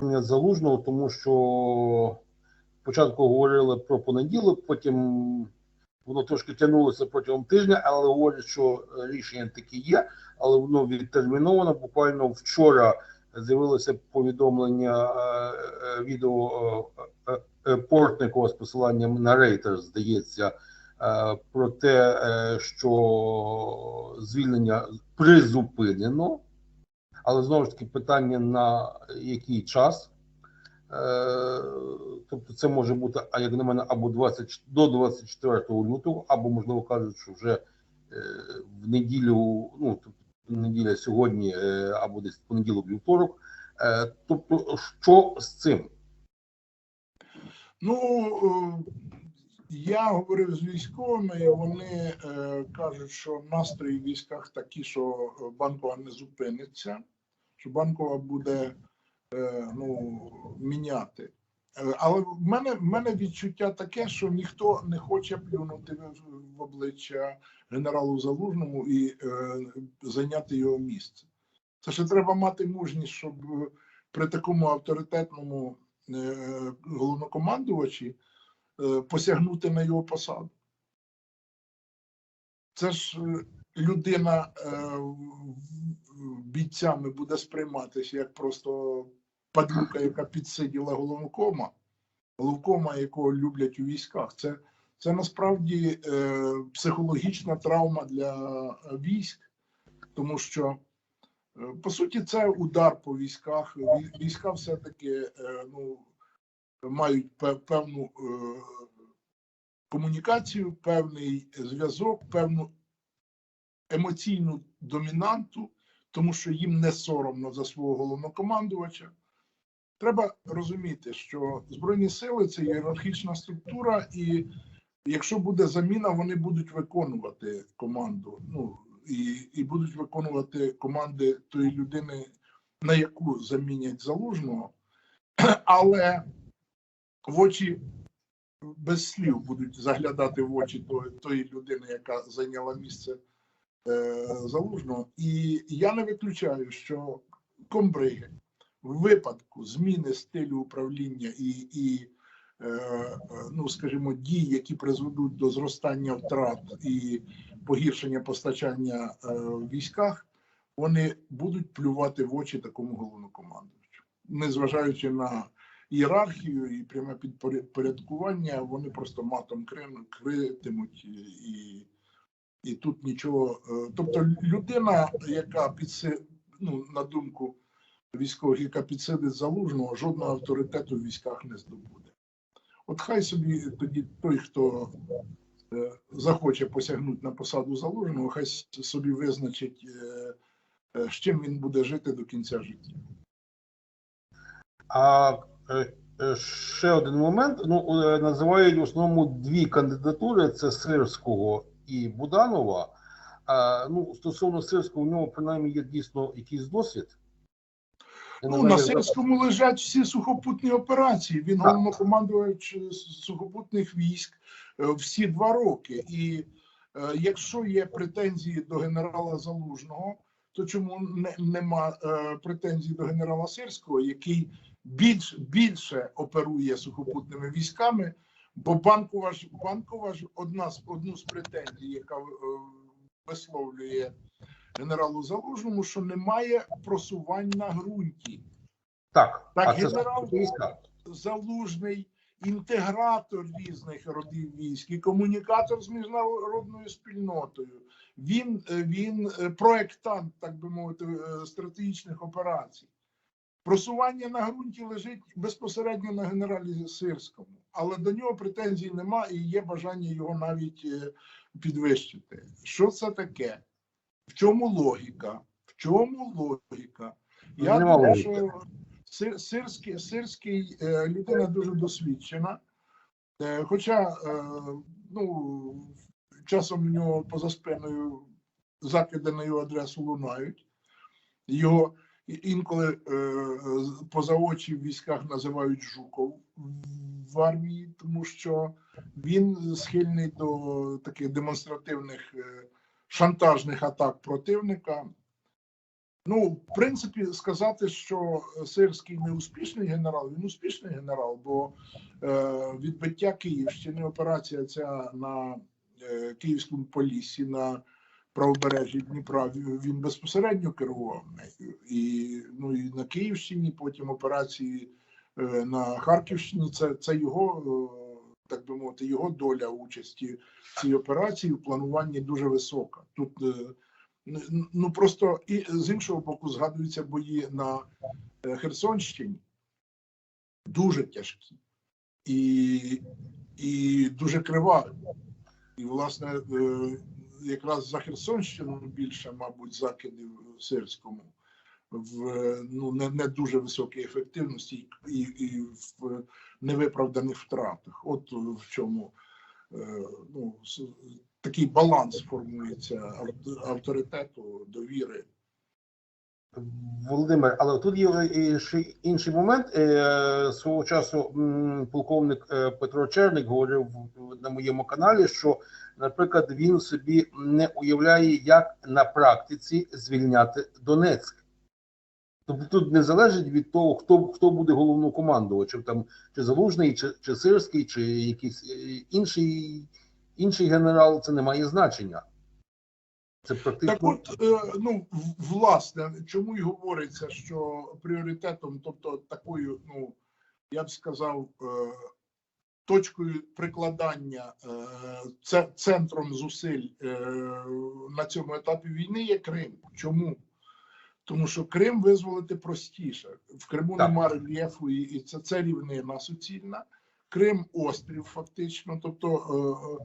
залужного, тому що спочатку говорили про понеділок, потім воно трошки тягнулося протягом тижня, але говорять, що рішення таке є, але воно відтерміновано. Буквально вчора з'явилося повідомлення е, е, відео е, Портникова з посиланням на Рейтер, здається, про те, що звільнення призупинено. Але знову ж таки питання на який час. Е, Тобто це може бути, а як на мене, або 20, до 24 лютого, або, можливо, кажуть, що вже е, в неділю, ну, тобто неділя сьогодні, е, або десь понеділок, вівторок. Тобто, що з цим? Ну, я говорив з військовими, вони кажуть, що настрої в військах такі, що банкова не зупиниться, що банкова буде е, ну, міняти. Е, Але в мене, в мене відчуття таке, що ніхто не хоче плюнути в, обличчя генералу Залужному і е, зайняти його місце. Це ще треба мати мужність, щоб при такому авторитетному е, головнокомандувачі е, посягнути на його посаду. Це ж е, людина е, бійцями буде сприйматися як просто падлюка, яка підсиділа головкома, головкома, якого люблять у військах. Це, це насправді е, психологічна травма для військ, тому що Е, По суті, це удар по військах. Вій- Війська все-таки ну, мають пе- певну комунікацію, певний зв'язок, певну емоційну домінанту, тому що їм не соромно за свого головнокомандувача. Треба розуміти, що Збройні сили це ієрархічна структура, і якщо буде заміна, вони будуть виконувати команду. Ну, і, і будуть виконувати команди тої людини, на яку замінять залужного, але в очі без слів будуть заглядати в очі тої, людини, яка зайняла місце залужного. І я не виключаю, що комбриги в випадку зміни стилю управління і, і е, е, ну, скажімо, дій, які призведуть до зростання втрат і погіршення постачання е, в військах, вони будуть плювати в очі такому головнокомандувачу. Незважаючи на ієрархію і пряме підпорядкування, вони просто матом критимуть і, і, тут нічого. е, Тобто, людина, яка підси, ну, на думку військових, яка підсидить залужного, жодного авторитету в військах не здобуде. От хай собі тоді той, хто е, захоче посягнути на посаду залужного, хай собі визначить, е, з чим він буде жити до кінця життя. А ще один момент. Ну, називають в основному дві кандидатури: це Сирського і Буданова. Ну, стосовно Сирського, у нього принаймні є дійсно якийсь досвід. Ну, на Сирському лежать всі сухопутні операції. Він головнокомандувач сухопутних військ е, всі два роки. І е, якщо є претензії до генерала Залужного, то чому не, нема е, претензій до генерала Сирського, який більш, більше оперує сухопутними військами? Бо банкова ж банкова ж одна з одну з претензій, яка е, висловлює генералу Залужному, що немає просувань на ґрунті. Так, Так, а генерал- війська. Залужний інтегратор різних родів військ і комунікатор з міжнародною спільнотою. Він, е, він е, проектант, так би мовити, стратегічних операцій. Просування на ґрунті лежить безпосередньо на генералі Сирському, але до нього претензій нема і є бажання його навіть е, підвищити. Що це таке? В чому логіка? В чому логіка? Я думаю, що Сирський, Сирський е, людина дуже досвідчена. Е, Хоча ну, часом в нього поза спиною закиди на його адресу лунають. Його інколи е, поза очі в військах називають Жуков в армії, тому що він схильний до таких демонстративних е, шантажних атак противника. Ну, в принципі, сказати, що Сирський не успішний генерал, він успішний генерал, бо е, відбиття Київщини, операція ця на е, Київському поліссі, на правобережжі Дніпра, він безпосередньо керував нею. І, ну, і на Київщині, потім операції е, на Харківщині. Це, це його, е, так би мовити, його доля участі в цій операції в плануванні дуже висока. Тут е, Ну просто і з іншого боку згадуються бої на Херсонщині дуже тяжкі і, і дуже криваві. І, власне, якраз за Херсонщину більше, мабуть, закидів сирському в ну, не, не дуже високій ефективності і, і в невиправданих втратах. От в чому е, ну, такий баланс формується авторитету, довіри. Володимир, але тут є ще інший момент. Е, Свого часу полковник е, Петро Черник говорив на моєму каналі, що, наприклад, він собі не уявляє, як на практиці звільняти Донецьк. Тобто тут не залежить від того, хто, хто буде головнокомандувачем, там чи Залужний, чи, чи Сирський, чи якийсь е, інший, інший генерал, це не має значення. Це практично. Так от, е, ну, власне, чому й говориться, що пріоритетом, тобто такою, ну, я б сказав, е, точкою прикладання е, це центром зусиль е, на цьому етапі війни є Крим. Чому? Тому що Крим визволити простіше. В Криму Так. немає рельєфу, і, це, це рівнина суцільна. Крим острів, фактично. Тобто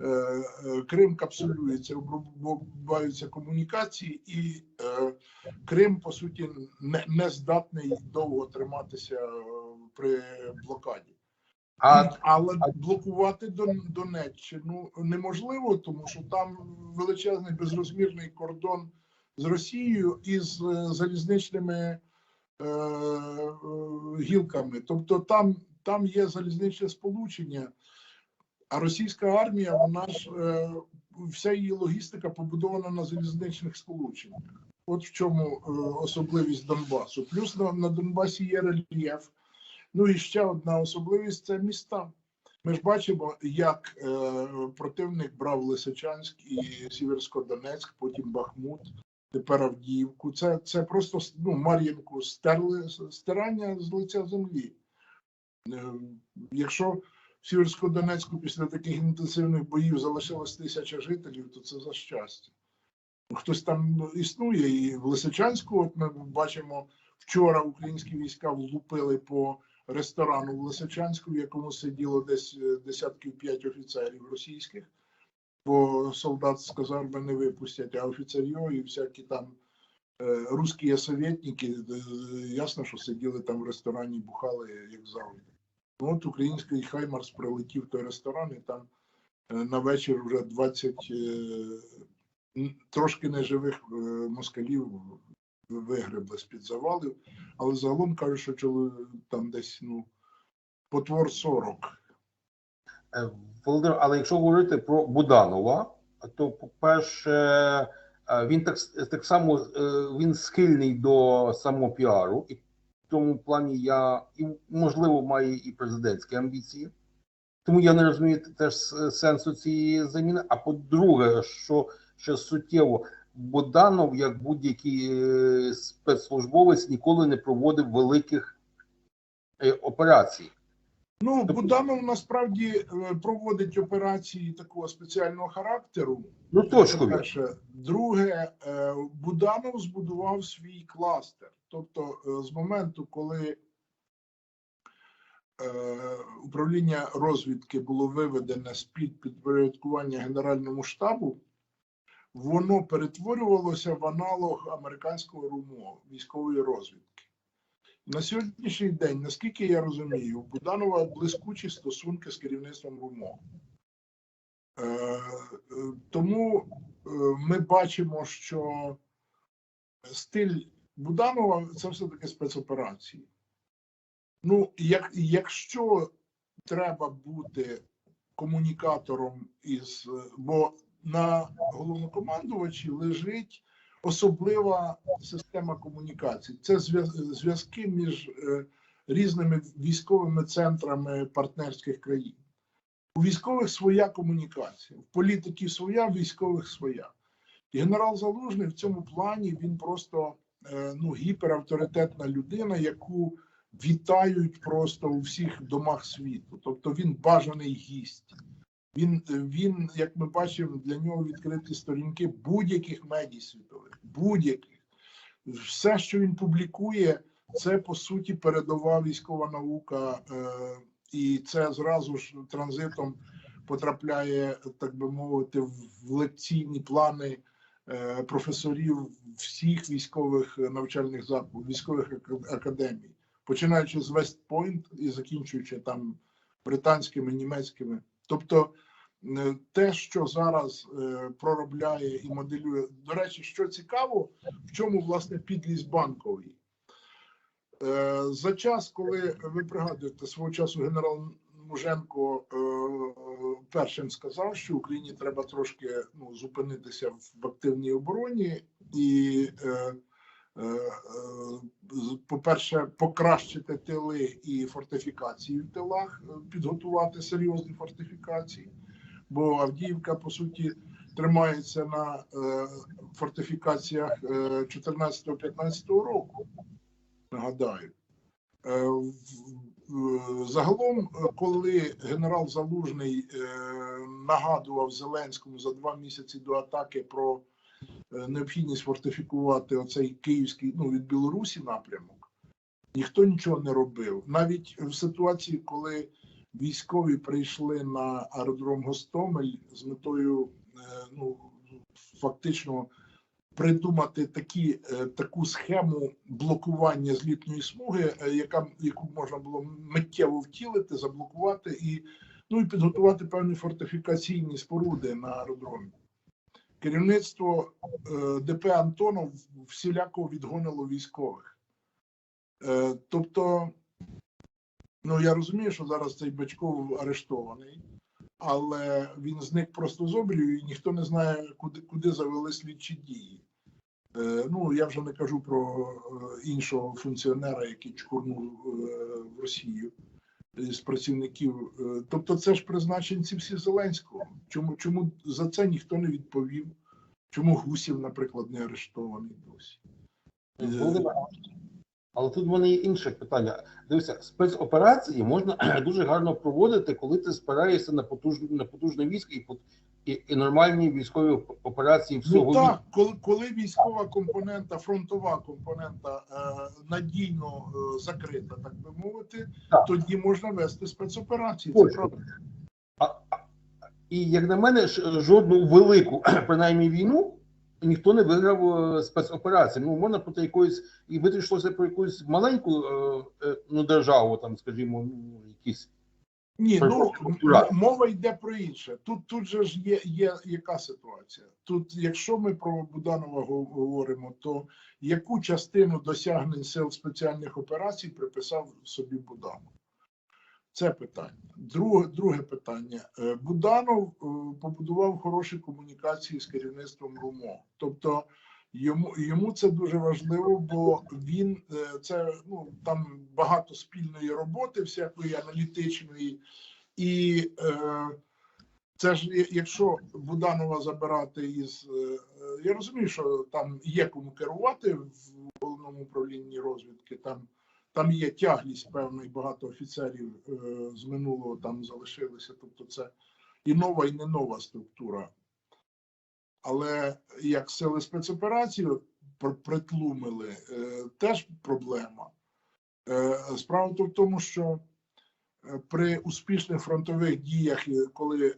е, е, е, Крим капсулюється, обрубаються комунікації, і е, Крим, по суті, не, не здатний довго триматися при блокаді. А Але блокувати Дон- Донеччину неможливо, тому що там величезний безрозмірний кордон з Росією і з е, залізничними е, е, гілками. Тобто там, там є залізничне сполучення, а російська армія, вона ж е, вся її логістика побудована на залізничних сполученнях. От в чому е, особливість Донбасу. Плюс на, на Донбасі є рельєф. Ну і ще одна особливість це міста. Ми ж бачимо, як е, противник брав Лисичанськ і Сіверсько-Донецьк, потім Бахмут, тепер Авдіївку. Це, це просто ну, Мар'їнку стерли стирання з лиця землі. Е, якщо в Сіверсько-Донецьку після таких інтенсивних боїв залишилось тисяча жителів, то це за щастя. Хтось там існує, і в Лисичанську, от ми бачимо, вчора українські війська влупили по ресторану в Лисичанську, в якому сиділо десь е, десятків п'ять офіцерів російських, бо солдат з казарми не випустять, а офіцерів і всякі там е, русські советники, е, ясно, що сиділи там в ресторані, бухали, як завжди. Ну, от український Хаймарс прилетів в той ресторан, і там на вечір вже 20 е, трошки неживих москалів вигребли з-під завалів, але загалом кажуть, що там десь ну потвор 40. Е, Володимир, але якщо говорити про Буданова, то по-перше, е, він так, так само е, він схильний до самопіару, і в тому плані я і можливо має і президентські амбіції. Тому я не розумію теж сенсу цієї заміни. А по-друге, що ще суттєво, Буданов, як будь-який е, спецслужбовець, ніколи не проводив великих е, операцій. Ну, Тобто- Буданов насправді е, проводить операції такого спеціального характеру. Ну, точкові. Перше, друге, Буданов збудував свій кластер. Тобто, з моменту, коли управління розвідки було виведене з під підпорядкування Генеральному штабу, воно перетворювалося в аналог американського РУМО військової розвідки. На сьогоднішній день, наскільки я розумію, у Буданова блискучі стосунки з керівництвом РУМО. Е, Тому е, ми бачимо, що стиль Буданова це все-таки спецоперації. Ну, як, якщо треба бути комунікатором із, бо на головнокомандувачі лежить особлива система комунікацій. Це зв'яз- зв'язки між е, різними військовими центрами партнерських країн. У військових своя комунікація, в політиків своя, в військових своя. І генерал Залужний в цьому плані він просто е, ну, гіперавторитетна людина, яку вітають просто у всіх домах світу. Тобто він бажаний гість. Він, він, як ми бачимо, для нього відкриті сторінки будь-яких медій світових, будь-яких. Все, що він публікує, це по суті передова військова наука, е, і це зразу ж транзитом потрапляє, так би мовити, в лекційні плани е, професорів всіх військових навчальних закладів, військових академій, починаючи з Вестпойнт і закінчуючи там британськими, німецькими. Тобто те, що зараз е, проробляє і моделює. До речі, що цікаво, в чому власне підлість банковий. Е, За час, коли ви пригадуєте, свого часу генерал Муженко е, першим сказав, що Україні треба трошки ну, зупинитися в активній обороні і, е, е, е, по-перше, покращити тили і фортифікації в тилах, е, підготувати серйозні фортифікації, бо Авдіївка, по суті, тримається на е, фортифікаціях е, 14-15 року. Нагадаю. Е, в- Загалом, е, коли генерал Залужний е, нагадував Зеленському за два місяці до атаки про е, необхідність фортифікувати оцей київський ну, від Білорусі напрямок, ніхто нічого не робив. Навіть в ситуації, коли військові прийшли на аеродром Гостомель з метою е, ну, фактично придумати такі, е, таку схему блокування злітної смуги, е, яка, яку можна було миттєво втілити, заблокувати і, ну, і підготувати певні фортифікаційні споруди на аеродромі. Керівництво ДП Антонов всіляко відгонило військових. Тобто, ну я розумію, що зараз цей Бачков арештований, але він зник просто з обрію, і ніхто не знає, куди, куди завели слідчі дії. Е, Ну, я вже не кажу про е, іншого функціонера, який чкурнув е, в Росію з працівників. Е, Тобто, це ж призначенці всі Зеленського. Чому, чому за це ніхто не відповів? Чому Гусів, наприклад, не арештований досі? Але тут в мене є інше питання. Дивися, спецоперації можна дуже гарно проводити, коли ти спираєшся на потужне на потужне військо і, і, і нормальні військові операції всього Ну так, коли, коли військова компонента, фронтова компонента е, надійно е, закрита, так би мовити, Так. тоді можна вести спецоперації. Це правда. А, а- і як на мене, жодну велику, принаймні війну, ніхто не виграв е, спецоперації. Ну, можна проти якоїсь, і вирішилося про якусь маленьку е, е, ну, державу, там, скажімо, ну, якісь. Ні, ну мова йде про інше. Тут тут же ж є, є яка ситуація. Тут, якщо ми про Буданова го- говоримо, то яку частину досягнень сил спеціальних операцій приписав собі Буданов? Це питання. Друге, друге питання. Е, Буданов е, побудував хороші комунікації з керівництвом РУМО. Тобто йому, йому це дуже важливо, бо він е, це ну там багато спільної роботи, всякої аналітичної, і е, це ж якщо Буданова забирати із я розумію, що там є кому керувати в головному управлінні розвідки. Там там є тяглість певна, і багато офіцерів е, з минулого там залишилися. Тобто, це і нова, і не нова структура. Але як сили спецоперації притлумили, е, теж проблема. Е, Справа в тому, що при успішних фронтових діях, коли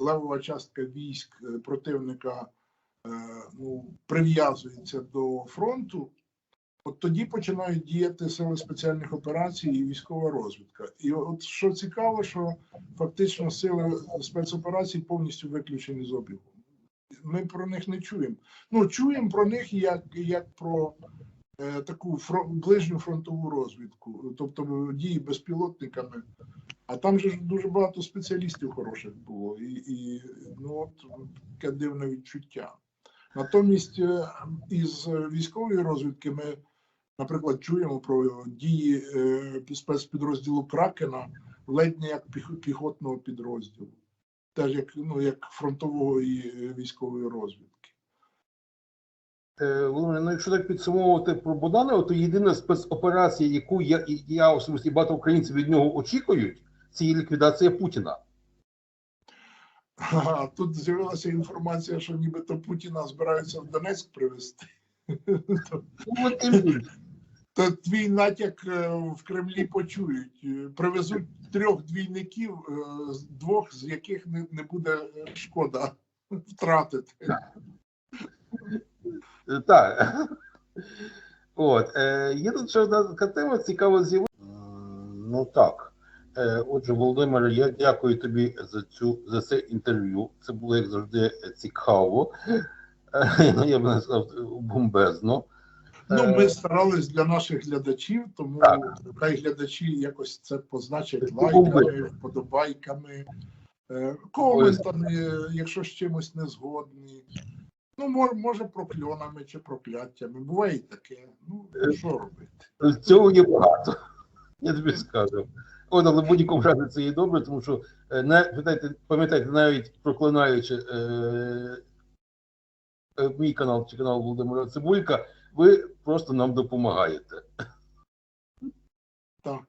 левова частка військ противника ну, прив'язується до фронту, от тоді починають діяти сили спеціальних операцій і військова розвідка. І от що цікаво, що фактично сили спецоперацій повністю виключені з обігу. Ми про них не чуємо. Ну, чуємо про них як, як про е, таку фро, ближню фронтову розвідку, тобто дії безпілотниками. А там же ж дуже багато спеціалістів хороших було, і, і ну от таке дивне відчуття. Натомість е, із військової розвідки ми, наприклад, чуємо про дії е, спецпідрозділу Кракена ледь не як піхотного підрозділу, теж як, ну, як фронтової е, військової розвідки. Е, Володимир, ну якщо так підсумовувати про Богданова, то єдина спецоперація, яку я, і я особисто і багато українців від нього очікують, це є ліквідація Путіна. А тут з'явилася інформація, що нібито Путіна збираються в Донецьк привезти. То твій натяк е, в Кремлі почують. Е, Привезуть трьох двійників, е, двох з яких не, не буде шкода втратити. Так. От. Є тут ще одна тема, цікава з'явилася. Ну так. Отже, Володимире, я дякую тобі за цю за це інтерв'ю. Це було як завжди цікаво. Я б не сказав бомбезно. Ну, Е, ми старались для наших глядачів, тому Так. хай глядачі якось це позначать лайками, вподобайками, е, коментами, якщо з чимось не згодні. Ну, може, прокльонами чи прокляттями. Буває і таке. Ну, що робити? Цього є багато. Я тобі скажу. От, але в будь-якому разі це є добре, тому що е, не пам'ятайте, пам'ятайте, навіть проклинаючи е, е, мій канал чи канал Володимира Цибулька, ви просто нам допомагаєте. Так.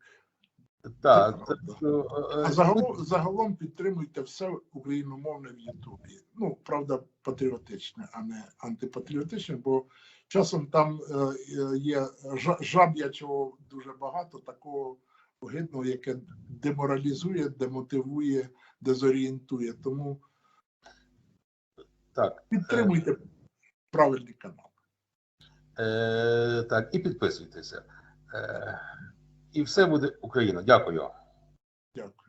Так, Це це, правда. е, А загалом, загалом підтримуйте все україномовне в Ютубі. Ну, правда, патріотичне, а не антипатріотичне, бо часом там е, е, є жаб'ячого дуже багато, такого огидного, яке деморалізує, демотивує, дезорієнтує. Тому так, підтримуйте правильний канал. Е, так, і підписуйтеся. Е, і все буде Україна. Дякую. Дякую.